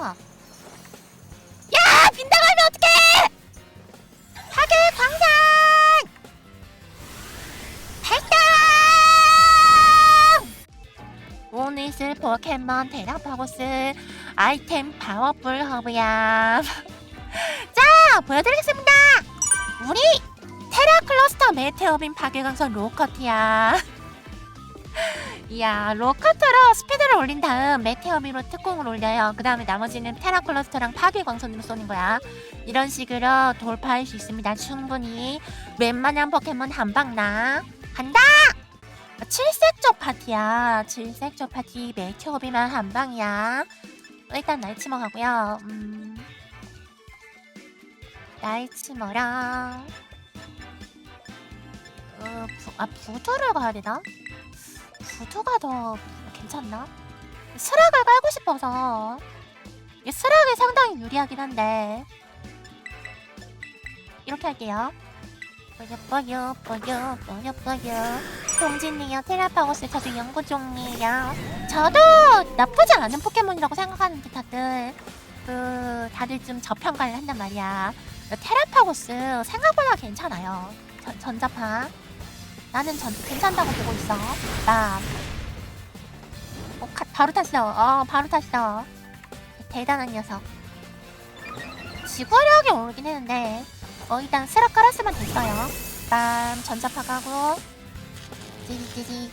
봐. 야 빈다가면 어떡해? 파괴 광산 발동! 오늘 쓸 포켓몬 테라파고스 아이템 파워풀 허브야. 자 보여드리겠습니다. 우리 테라 클러스터 메테오빈 파괴 광선 로커트야. 이야 로커트로 스피드를 올린 다음 메테오비로 특공을 올려요. 그 다음에 나머지는 테라 클러스터랑 파괴 광선으로 쏘는 거야. 이런 식으로 돌파할 수 있습니다. 충분히. 웬만한 포켓몬 한방나. 간다! 칠색조 파티야. 칠색조 파티 메테오비만 한방이야. 일단 날치머 가고요. 음. 날치머랑. 어, 부, 아 부두를 가야 되나? 부두가 더 괜찮나? 스락을 깔고 싶어서. 스락이 상당히 유리하긴 한데. 이렇게 할게요. 뽀여 뽀여 뽀여 뽀여 뽀여 동진이요 테라파고스 저도 연구 중이에요. 저도 나쁘지 않은 포켓몬이라고 생각하는데 다들. 그 다들 좀 저평가를 한단 말이야. 테라파고스 생각보다 괜찮아요. 전, 전자파 나는 전 괜찮다고 보고 있어. 나. 어, 가, 바로 탔어. 어, 바로 탔어. 대단한 녀석. 지구력이 오르긴 했는데, 어, 일단 스락 깔았으면 됐어요. 빰, 전자파 가고, 찌릿찌릿.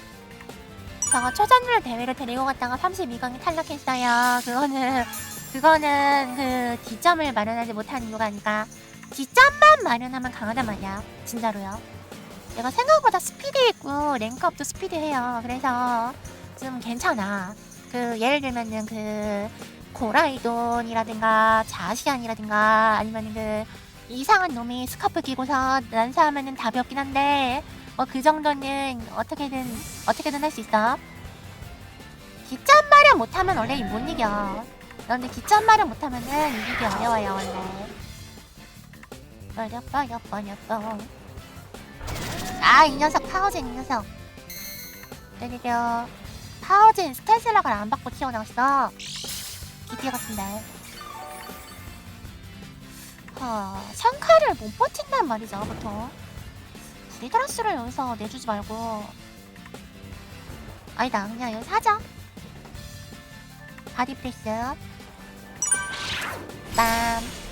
저거 초전율 대회를 데리고 갔다가 32강에 탈락했어요. 그거는, 그거는 그 D점을 마련하지 못한 이유가 아니라, D점만 마련하면 강하단 말이야. 진짜로요. 얘가 생각보다 스피드 있고 랭크업도 스피드해요. 그래서 좀 괜찮아. 그 예를 들면은 그 고라이돈이라든가 자시안이라든가 아니면 그 이상한 놈이 스카프 끼고서 난사하면은 답이 없긴 한데 뭐 그 정도는 어떻게든 어떻게든 할 수 있어. 기점 마련 못하면 원래 못 이겨. 그런데 기점 마련 못하면은 이기기 어려워요 원래. 어렵어. 아, 이 녀석, 파워젠, 이 녀석. 내리려. 파워젠 스텔스락을 안 받고 튀어나왔어. 기티 같은데. 하, 상카를 못 버틴단 말이죠, 보통. 브리드라스를 여기서 내주지 말고. 아니다, 그냥 여기 사자. 바디 프레스. 빰.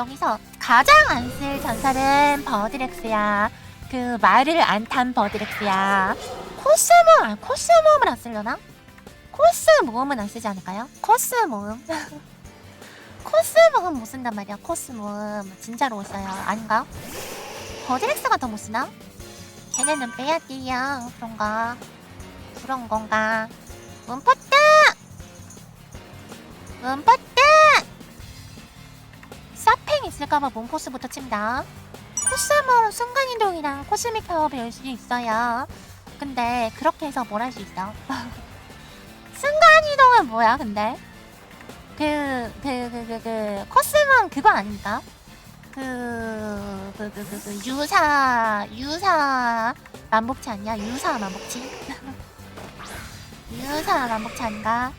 여기서 가장 안 쓸 전설은 버드렉스야. 그 말을 안 탄 버드렉스야. 코스 모음, 아, 코스 모음을 안 쓰려나? 코스 모음은 안 쓰지 않을까요? 코스 모음. 코스 모음 못 쓴단 말이야. 코스 모음 진짜로 못 써요. 아닌가? 버드렉스가 더 못 쓰나? 걔네는 빼야 돼요. 그런가? 그런 건가? 문포트! 문포트! 있을까봐 몸코스부터 칩니다. 코스모 순간이동이랑 코스믹 파워 배울 수 있어요. 근데 그렇게 해서 뭘 할 수 있어? 순간이동은 뭐야 근데? 그, 그, 그, 그, 그, 코스몬 그거 아닙니까? 그, 그, 그, 그, 그, 유사, 유사 만복치 아니야? 유사 만복치? 유사 만복치 아닌가?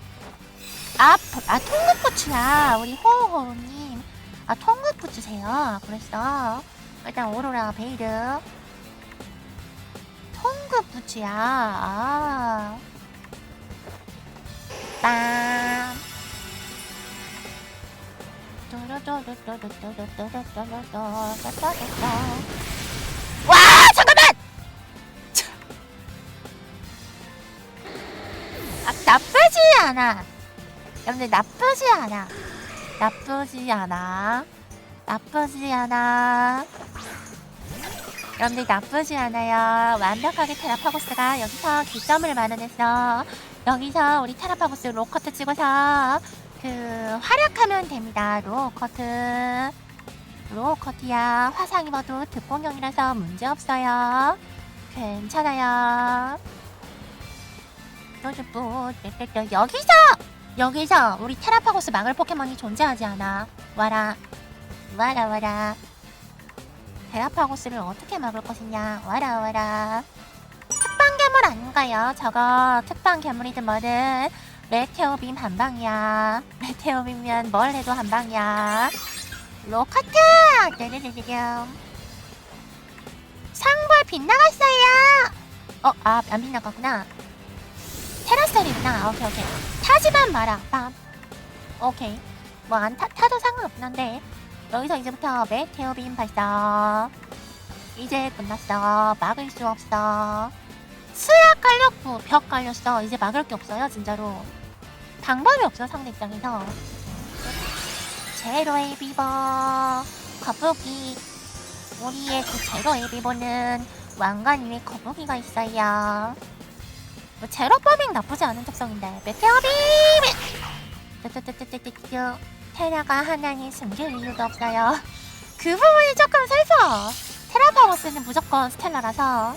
아, 아, 통곡고추야. 우리 호호호님. 아 통급부 주세요. 그랬어. 일단 오로라 베이드. 통급 부츠야. 아. 빰. 와 잠깐만. 아 나쁘지 않아. 여러분들 나쁘지 않아. 나쁘지 않아. 나쁘지 않아. 여러분들 나쁘지 않아요. 완벽하게 테라파고스가 여기서 기점을 마련해서 여기서 우리 테라파고스 로커트 찍어서 그 활약하면 됩니다. 로커트. 로커트야. 화상 입어도 특공형이라서 문제 없어요. 괜찮아요. 여기서 여기서 우리 테라파고스 막을 포켓몬이 존재하지 않아. 와라. 와라 와라. 테라파고스를 어떻게 막을 것이냐. 와라 와라. 특방 괴물 아닌가요? 저거 특방 괴물이든 뭐든 메테오빔 한 방이야. 메테오빔면 뭘 해도 한 방이야. 로카트! 네네네네. 상벌 빗나갔어요! 어, 아, 안 빗나갔구나. 테라스텔이구나. 오케이, 오케이. 타지만 마라. 빰. 오케이. 뭐, 안 타, 타도 상관없긴 한데. 여기서 이제부터 메테오빔 발사. 이제 끝났어. 막을 수 없어. 수약 깔렸고, 벽 깔렸어. 이제 막을 게 없어요, 진짜로. 방법이 없어, 상대 입장에서. 제로의 비버. 거북이. 우리의 그 제로의 비버는 왕관 위에 거북이가 있어요. 뭐 제로 범행 나쁘지 않은 특성인데 메테오빔! 뚜뚜뚜뚜뚜뚜 테라가 하나니 숨길 이유도 없어요. 그 부분이 조금 슬퍼. 테라 파워스는 무조건 스텔라라서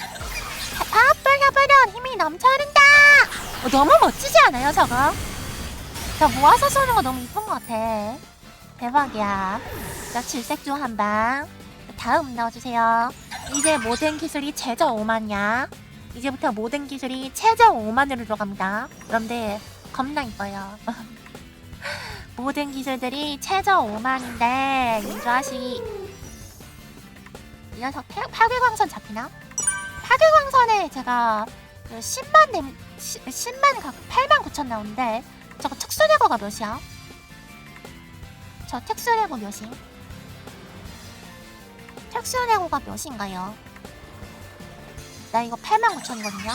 아뿔나뿔은 힘이 넘쳐 흐른다. 어, 너무 멋지지 않아요 저거? 저 모아서 쏘는 거 너무 이쁜 것 같아. 대박이야. 자 질색조 한 방. 다음 넣어주세요. 이제 모든 기술이 최저 5만이야. 이제부터 모든 기술이 최저 5만으로 들어갑니다. 그런데 겁나 이뻐요. 모든 기술들이 최저 5만인데 이 자식이 이 녀석 태- 파괴광선 잡히나? 파괴광선에 제가 그 10만 댐 10만 각 8만 9천 나오는데 저거 특수레고가 몇이야? 저 특수레고 몇이? 특수레고가 몇인가요? 나 이거 8만 9천이거든요.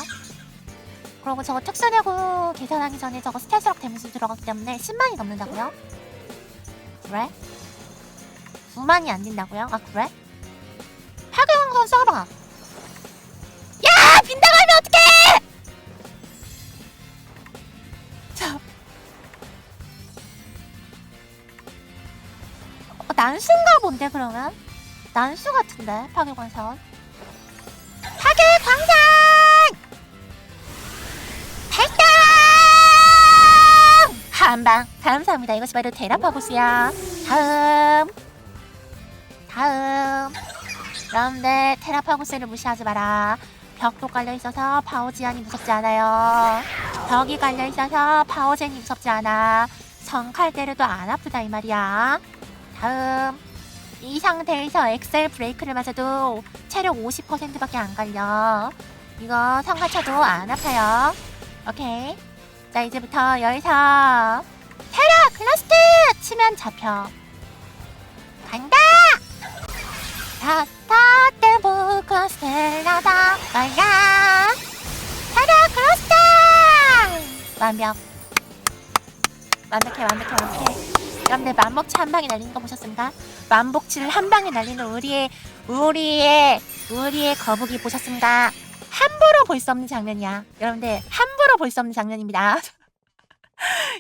그리고 저거 특수내고 계산하기 전에 저거 스탯으로 데미지 들어가기 때문에 10만이 넘는다고요? 그래? 9만이 안 된다고요? 아 그래? 파괴왕선 써봐. 야 빈다가면 어떡해! 자, 어, 난수인가 본데 그러면? 난수 같은데 파괴광선. 파괴광선! 한방 감사합니다. 이것이 바로 테라파고스야. 다음 다음 그런데 테라파고스를 무시하지 마라. 벽도 깔려 있어서 파오지안이 무섭지 않아요. 벽이 깔려 있어서 파오젠이 무섭지 않아. 성칼 때려도 안 아프다 이 말이야. 다음 이 상태에서 엑셀 브레이크를 맞아도 체력 50%밖에 안 갈려. 이거 성가쳐도 안 아파요. 오케이. 자 이제부터 여기서 테라 클러스트 치면 잡혀. 간다. 타타 때부고 스텔라다 말야. 테라 클러스트. 완벽. 완벽해 완벽해 완벽해. 여러분들 만복치 한 방에 날리는 거 보셨습니까? 만복치를 한 방에 날리는 우리의 우리의 우리의 거북이 보셨습니까? 함부로 볼 수 없는 장면이야. 여러분들 함 부로 볼 수 없는 장면입니다.